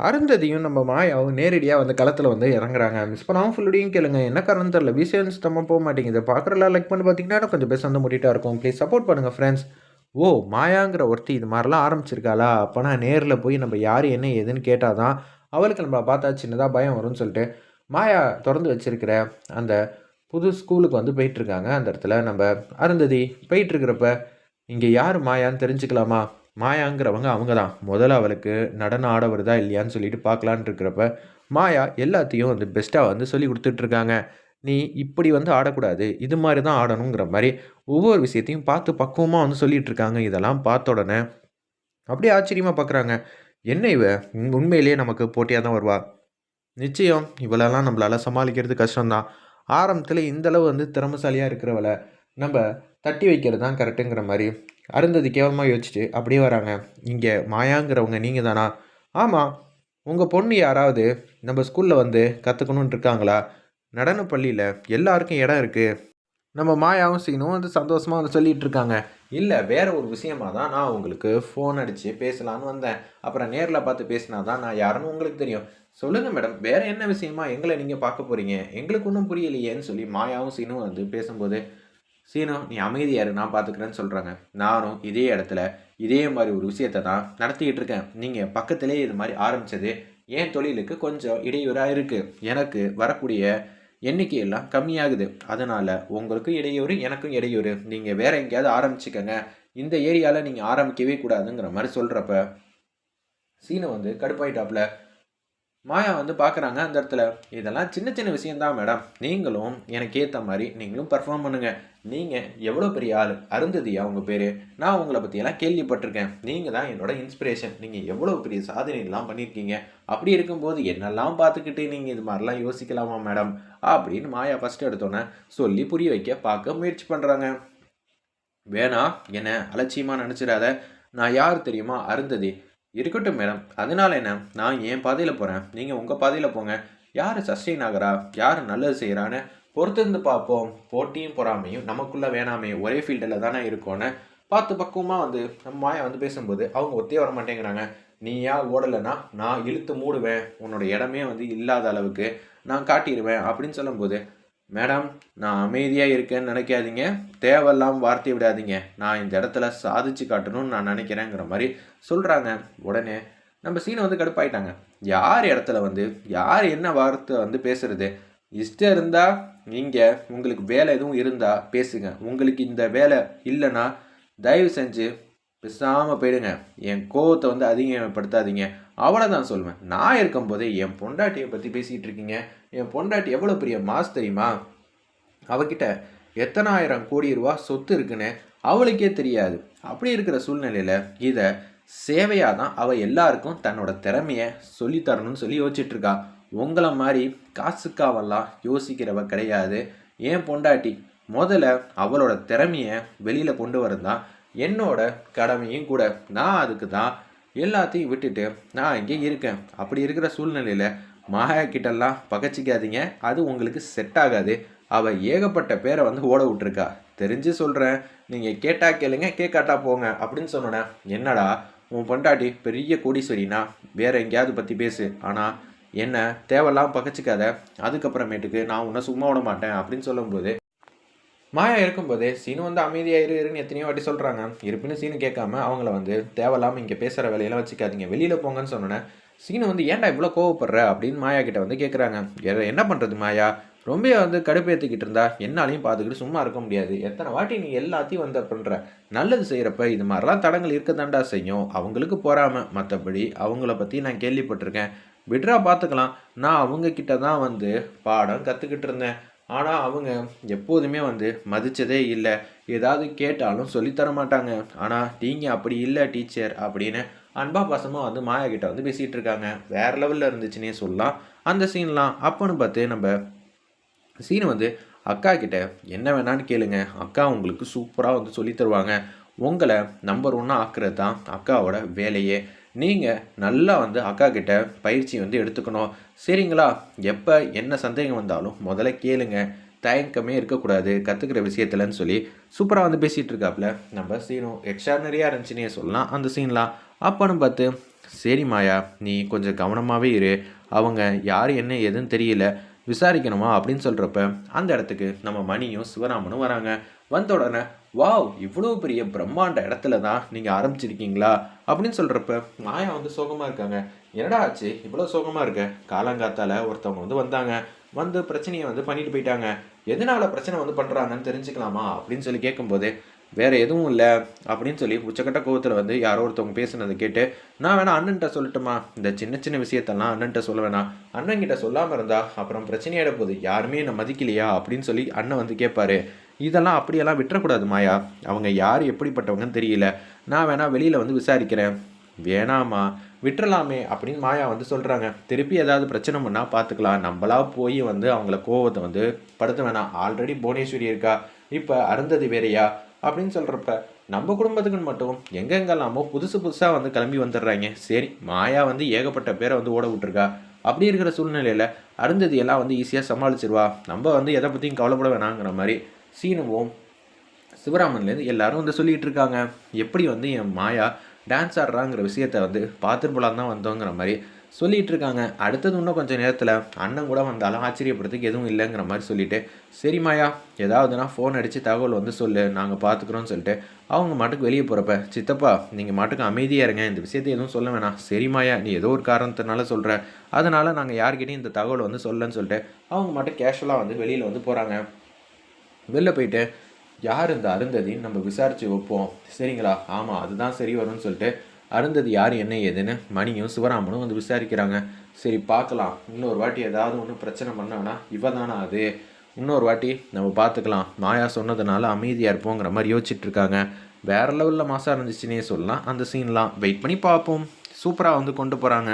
அருந்ததியும் நம்ம மாயாவும் நேரடியாக வந்து களத்தில் வந்து இறங்குறாங்க. மிஸ் பண்ணாமல் ஃபுல்லுடையும் கேளுங்க. என்ன காரணம் தெரில விசியன்ஸ் நம்ம போக மாட்டேங்குது. பார்க்குறலாம் லைக் பண்ணி பார்த்தீங்கன்னா கொஞ்சம் பேச வந்து முடிட்டா இருக்கும். ப்ளீஸ் சப்போர்ட் பண்ணுங்கள் ஃப்ரெண்ட்ஸ் ஓ மாயாங்கிற ஒருத்தி இது மாதிரிலாம் ஆரம்பிச்சிருக்காளா? அப்போனா நேரில் போய் நம்ம யார் என்ன ஏதுன்னு கேட்டால் தான் அவளுக்கு நம்ம பார்த்தா சின்னதாக பயம் வரும்னு சொல்லிட்டு மாயா திறந்து வச்சிருக்கிற அந்த புது ஸ்கூலுக்கு வந்து போயிட்டுருக்காங்க அந்த இடத்துல நம்ம அருந்ததி போயிட்டுருக்கிறப்ப இங்கே யார் மாயான்னு தெரிஞ்சுக்கலாமா? மாயாங்கிறவங்க அவங்க தான் முதல்ல அவளுக்கு நடனம் ஆட வருதா இல்லையான்னு சொல்லிட்டு பார்க்கலான்னு இருக்கிறப்ப மாயா எல்லாத்தையும் வந்து பெஸ்ட்டாக வந்து சொல்லி கொடுத்துட்ருக்காங்க. நீ இப்படி வந்து ஆடக்கூடாது. இது மாதிரி தான் ஆடணுங்கிற மாதிரி ஒவ்வொரு விஷயத்தையும் பார்த்து பக்குவமாக வந்து சொல்லிகிட்ருக்காங்க இதெல்லாம் பார்த்த உடனே அப்படியே ஆச்சரியமாக பார்க்குறாங்க. என்ன இவ? உண்மையிலேயே நமக்கு போட்டியாக தான் வருவா? நிச்சயம் இவளெல்லாம் நம்மளால் சமாளிக்கிறது கஷ்டம்தான். ஆரம்பத்தில் இந்தளவு வந்து திறமசாலியாக இருக்கிறவளை நம்ம தட்டி வைக்கிறது தான் கரெக்டுங்கிற மாதிரி அருந்ததி கேவலமாக யோசிச்சுட்டு அப்படியே வராங்க. இங்கே மாயாங்கிறவங்க நீங்கள் தானா ஆமாம் உங்கள் பொண்ணு யாராவது நம்ம ஸ்கூலில் வந்து கற்றுக்கணுன்னு இருக்காங்களா? நடன பள்ளியில் எல்லாருக்கும் இடம் இருக்குது நம்ம மாயாவும் சீனும் வந்து சந்தோஷமாக வந்து சொல்லிகிட்டு இருக்காங்க. இல்லை வேறு ஒரு விஷயமா தான் நான் உங்களுக்கு ஃபோன் அடித்து பேசலான்னு வந்தேன். அப்புறம் நேரில் பார்த்து பேசினா தான் நான் யாருன்னு உங்களுக்கு தெரியும். சொல்லுங்கள் மேடம் வேறு என்ன விஷயமா எங்களை நீங்கள் பார்க்க போகிறீங்க எங்களுக்கு ஒன்றும் புரியலையேன்னு சொல்லி மாயாவும் சீனும் வந்து பேசும்போது சீனு நீ அமைதியாரு நான் பார்த்துக்கிறேன்னு சொல்கிறாங்க நானும் இதே இடத்துல இதே மாதிரி ஒரு விஷயத்தை தான் நடத்திக்கிட்டு இருக்கேன். நீங்கள் பக்கத்திலே இது மாதிரி ஆரம்பித்தது என் தொழிலுக்கு கொஞ்சம் இடையூறாக இருக்குது எனக்கு வரக்கூடிய எண்ணிக்கையெல்லாம் கம்மியாகுது. அதனால் உங்களுக்கும் இடையூறு எனக்கும் இடையூறு. நீங்கள் வேற எங்கேயாவது ஆரம்பிச்சுக்கங்க. இந்த ஏரியாவில் நீங்கள் ஆரம்பிக்கவே கூடாதுங்கிற மாதிரி சொல்கிறப்ப சீனை வந்து கடுப்பாயிட்டாப்புல. மாயா வந்து பார்க்குறாங்க அந்த இடத்துல இதெல்லாம் சின்ன சின்ன விஷயந்தான் மேடம். நீங்களும் எனக்கு ஏற்ற மாதிரி நீங்களும் பர்ஃபார்ம் பண்ணுங்கள் நீங்கள் எவ்வளோ பெரிய ஆள்? அருந்ததியா உங்கள் பேர்? நான் உங்களை பற்றியெல்லாம் கேள்விப்பட்டிருக்கேன். நீங்கள் தான் என்னோட இன்ஸ்பிரேஷன் நீங்கள் எவ்வளோ பெரிய சாதனைலாம் பண்ணியிருக்கீங்க. அப்படி இருக்கும்போது என்னெல்லாம் பார்த்துக்கிட்டு நீங்கள் இது மாதிரிலாம் யோசிக்கலாமா மேடம்? அப்படின்னு மாயா ஃபஸ்ட்டு எடுத்தோன்னே சொல்லி புரிய வைக்க பார்க்க முயற்சி பண்ணுறாங்க வேணாம் என்ன அலட்சியமாக நினச்சிடாத. நான் யார் தெரியுமா? அருந்ததி. இருக்கட்டும் மேடம் அதனால என்ன? நான் என் பாதையில் போகிறேன் நீங்கள் உங்கள் பாதையில் போங்க. யார் சஸ்டெயின் ஆகிறா? யார் நல்லது செய்கிறான்னு பொறுத்திருந்து பார்ப்போம். போட்டியும் பொறாமையும் நமக்குள்ளே வேணாமே. ஒரே ஃபீல்டில் தானே இருக்கோன்னு பார்த்து பக்குவமாக வந்து நம்ம மாயா வந்து பேசும்போது அவங்க ஒத்தே வர மாட்டேங்கிறாங்க. நீயா ஓடலைன்னா நான் இழுத்து மூடுவேன். உன்னோட இடமே வந்து இல்லாத அளவுக்கு நான் காட்டிடுவேன் அப்படின்னு சொல்லும்போது மேடம் நான் அமைதியாக இருக்கேன்னு நினைக்காதீங்க. தேவையில்லாம் வார்த்தை விடாதீங்க. நான் இந்த இடத்துல சாதிச்சு காட்டணும்னு நான் நினைக்கிறேங்கிற மாதிரி சொல்கிறாங்க உடனே நம்ம சீனை வந்து கடுப்பாயிட்டாங்க. யார் இடத்துல வந்து யார் என்ன வார்த்தை வந்து பேசுறது? இஷ்டம் இருந்தால் நீங்கள் உங்களுக்கு வேலை எதுவும் இருந்தால் பேசுங்க. உங்களுக்கு இந்த வேலை இல்லைன்னா தயவு செஞ்சு பேசாமல் போயிடுங்க. என் கோவத்தை வந்து அதிகப்படுத்தாதீங்க. அவளை தான் சொல்லுவேன் நான் இருக்கும்போதே என் பொண்டாட்டியை பற்றி பேசிகிட்டு இருக்கீங்க. என் பொண்டாட்டி எவ்வளோ பெரிய மாஸ் தெரியுமா? அவகிட்ட எத்தனாயிரம் கோடி ரூபா சொத்து இருக்குன்னு அவளுக்கே தெரியாது. அப்படி இருக்கிற சூழ்நிலையில் இதை சேவையாக தான் அவள் எல்லாருக்கும் தன்னோட திறமையை சொல்லித்தரணும்னு சொல்லி யோசிச்சுட்டு உங்களை மாதிரி காசுக்காவெல்லாம் யோசிக்கிறவ கிடையாது. ஏன் பொண்டாட்டி முதல்ல அவளோட திறமையை வெளியில் கொண்டு வரதான் என்னோட கடமையும் கூட. நான் அதுக்கு தான் எல்லாத்தையும் விட்டுட்டு நான் இங்கே இருக்கேன். அப்படி இருக்கிற சூழ்நிலையில் மாயா கிட்டெல்லாம் பகச்சிக்காதீங்க. அது உங்களுக்கு செட் ஆகாது. அவள் ஏகப்பட்ட பேரை வந்து ஓட விட்டுருக்கா. தெரிஞ்சு சொல்கிறேன் நீங்கள் கேட்டால் கேளுங்க கேட்காட்டா போங்க அப்படின்னு சொன்னோன்னே என்னடா உன் பொண்டாட்டி பெரிய கோடீஸ்வரினா? வேற எங்கேயாவது பற்றி பேசு. ஆனால் என்ன தேவையில்லாம் பகச்சிக்காத. அதுக்கப்புறமேட்டுக்கு நான் உன்னை சும்மா விட மாட்டேன் அப்படின்னு சொல்லும்போது மாயா இருக்கும்போதே சீனு வந்து அமைதியாக இரு இருன்னு எத்தனையோ வாட்டி சொல்கிறாங்க இருப்பினும் சீனு கேட்காம அவங்கள வந்து தேவையில்லாமல் இங்கே பேசுகிற வேலையெல்லாம் வச்சுக்காதீங்க. வெளியில் போங்கன்னு சொன்னோன்னே சீனு வந்து ஏன்டா இவ்வளோ கோவப்படுற? அப்படின்னு மாயா கிட்ட வந்து கேட்குறாங்க என்ன பண்ணுறது மாயா? ரொம்ப வந்து கடுப்பேற்றிக்கிட்டு இருந்தா என்னாலையும் பார்த்துக்கிட்டு சும்மா இருக்க முடியாது. எத்தனை வாட்டி நீ எல்லாத்தையும் வந்து பண்ணுற நல்லது செய்கிறப்ப இது மாதிரிலாம் தடங்கள் இருக்க தாண்டா செய்யும். அவங்களுக்கு போகாமல் மற்றபடி அவங்கள பற்றி நான் கேள்விப்பட்டிருக்கேன். விட்ரா பார்த்துக்கலாம் நான் அவங்க கிட்ட தான் வந்து பாடம் கற்றுக்கிட்டு இருந்தேன். ஆனால் அவங்க எப்போதுமே வந்து மதித்ததே இல்லை. ஏதாவது கேட்டாலும் சொல்லித்தர மாட்டாங்க. ஆனால் நீங்கள் அப்படி இல்லை டீச்சர் அப்படின்னு அன்பா பாசமாக வந்து மாயா கிட்ட வந்து பேசிகிட்டு இருக்காங்க. வேறு லெவலில் இருந்துச்சுன்னே சொல்லலாம். அந்த சீன்லாம் அப்போன்னு பார்த்து நம்ம சீன் வந்து அக்கா கிட்ட என்ன வேணான்னு கேளுங்க. அக்கா உங்களுக்கு சூப்பராக வந்து சொல்லித் தருவாங்க. உங்களை நம்பர் ஒன்னாக ஆக்குறது தான் அக்காவோட வேலையே. நீங்கள் நல்லா வந்து அக்கா கிட்ட பயிற்சி வந்து எடுத்துக்கணும். சரிங்களா? எப்போ என்ன சந்தேகம் வந்தாலும் முதல்ல கேளுங்க. தயக்கமே இருக்கக்கூடாது. கற்றுக்கிற விஷயத்துலன்னு சொல்லி சூப்பராக வந்து பேசிகிட்டு இருக்காப்புல நம்ம சீனும் எக்ஸ்ட்ரானரியாக இருந்துச்சுன்னே சொல்லலாம். அந்த சீன்லாம் அப்பன்னு பார்த்து சரி மாயா நீ கொஞ்சம் கவனமாகவே இரு. அவங்க யார் என்ன ஏதுன்னு தெரியல. விசாரிக்கணுமா? அப்படின்னு சொல்கிறப்ப அந்த இடத்துக்கு நம்ம மணியும் சிவராமனும் வராங்க. வந்த உடனே வாவ் இவ்வளோ பெரிய பிரம்மாண்ட இடத்துல தான் நீங்கள் ஆரம்பிச்சிருக்கீங்களா? அப்படின்னு சொல்கிறப்ப மாயா வந்து சோகமாக இருக்காங்க. என்னடா ஆச்சு? இவ்வளோ சோகமாக இருக்க? காலங்காத்தால ஒருத்தவங்க வந்து வந்தாங்க. வந்து பிரச்சனையை வந்து பண்ணிட்டு போயிட்டாங்க. எதனால பிரச்சனை வந்து பண்ணுறாங்கன்னு தெரிஞ்சுக்கலாமா? அப்படின்னு சொல்லி கேட்கும்போது வேற எதுவும் இல்லை. அப்படின்னு சொல்லி உச்சக்கட்ட கோவத்தில் வந்து யாரோ ஒருத்தவங்க பேசுனதை கேட்டு நான் வேணா அண்ணன்ட்ட சொல்லட்டுமா? இந்த சின்ன சின்ன விஷயத்தெல்லாம் அண்ணன்ட்ட சொல்ல வேணாம். அண்ணன்கிட்ட சொல்லாமல் இருந்தா அப்புறம் பிரச்சனையாயிட போகுது. யாருமே என்னை மதிக்கலையா? அப்படின்னு சொல்லி அண்ணன் வந்து கேட்பாரு இதெல்லாம் அப்படியெல்லாம் விட்டுறக்கூடாது மாயா. அவங்க யார் எப்படிப்பட்டவங்கன்னு தெரியல. நான் வேணா வெளியில் வந்து விசாரிக்கிறேன். வேணாமா விட்டுறலாமே அப்படின்னு மாயா வந்து சொல்கிறாங்க திருப்பி ஏதாவது பிரச்சனை பண்ணால் பார்த்துக்கலாம் நம்மளா போய் வந்து அவங்கள கோவத்தை வந்து படுத்த வேணாம். ஆல்ரெடி புவனேஸ்வரி இருக்கா? இப்போ அருந்ததி வேறையா? அப்படின்னு சொல்கிறப்ப நம்ம குடும்பத்துக்குன்னு மட்டும் எங்கெங்கெல்லாமோ புதுசு புதுசாக வந்து கிளம்பி வந்துடுறாங்க. சரி மாயா வந்து ஏகப்பட்ட பேரை வந்து ஓட விட்டுருக்கா. அப்படி இருக்கிற சூழ்நிலையில் அருந்ததி எல்லாம் வந்து ஈஸியாக சமாளிச்சிருவா. நம்ம வந்து எதை பற்றியும் கவலைப்பட வேணாங்கிற மாதிரி சீனுவும் சிவராமன்லேருந்து எல்லாரும் வந்து சொல்லிகிட்டு இருக்காங்க எப்படி வந்து என் மாயா டான்ஸ் ஆடுறாங்கிற விஷயத்த வந்து பார்த்துட்டு போலாம் தான் வந்தோங்கிற மாதிரி சொல்லிகிட்டு இருக்காங்க அடுத்தது இன்னும் கொஞ்சம் நேரத்தில் அண்ணன் கூட வந்தாலும் ஆச்சரியப்படுறதுக்கு எதுவும் இல்லைங்கிற மாதிரி சொல்லிட்டு சரி மாயா ஏதாவதுனா ஃபோன் அடித்து தகவல் வந்து சொல்லு நாங்கள் பார்த்துக்குறோன்னு சொல்லிட்டு அவங்க மாட்டுக்கு வெளியே போகிறப்ப சித்தப்பா நீங்கள் மாட்டுக்கு அமைதியாக இருங்க இந்த விஷயத்தை எதுவும் சொல்ல வேணாம். சரி மாயா நீ ஏதோ ஒரு காரணத்தினால சொல்கிற அதனால் நாங்கள் யார்கிட்டையும் இந்த தகவல் வந்து சொல்லன்னு சொல்லிட்டு அவங்க மாட்டுக்கு கேஷுவலாக வந்து வெளியில் வந்து போகிறாங்க வெளில போயிட்டு யார் இந்த அருந்ததி? நம்ம விசாரித்து வைப்போம். சரிங்களா. ஆமாம் அதுதான் சரி வரும்னு சொல்லிட்டு அருந்ததி யார் என்ன ஏதுன்னு மணியும் சிவராமனும் வந்து விசாரிக்கிறாங்க. சரி பார்க்கலாம். இன்னொரு வாட்டி ஏதாவது ஒன்று பிரச்சனை பண்ணானா இவ தானா அது? இன்னொரு வாட்டி நம்ம பார்த்துக்கலாம். மாயா சொன்னதுனால அமைதியாக இருப்போங்கிற மாதிரி யோசிச்சுட்டு இருக்காங்க. வேற லெவலில் மாசாக இருந்துச்சுன்னே சொல்லலாம். அந்த சீன்லாம் வெயிட் பண்ணி பார்ப்போம். சூப்பராக வந்து கொண்டு போகிறாங்க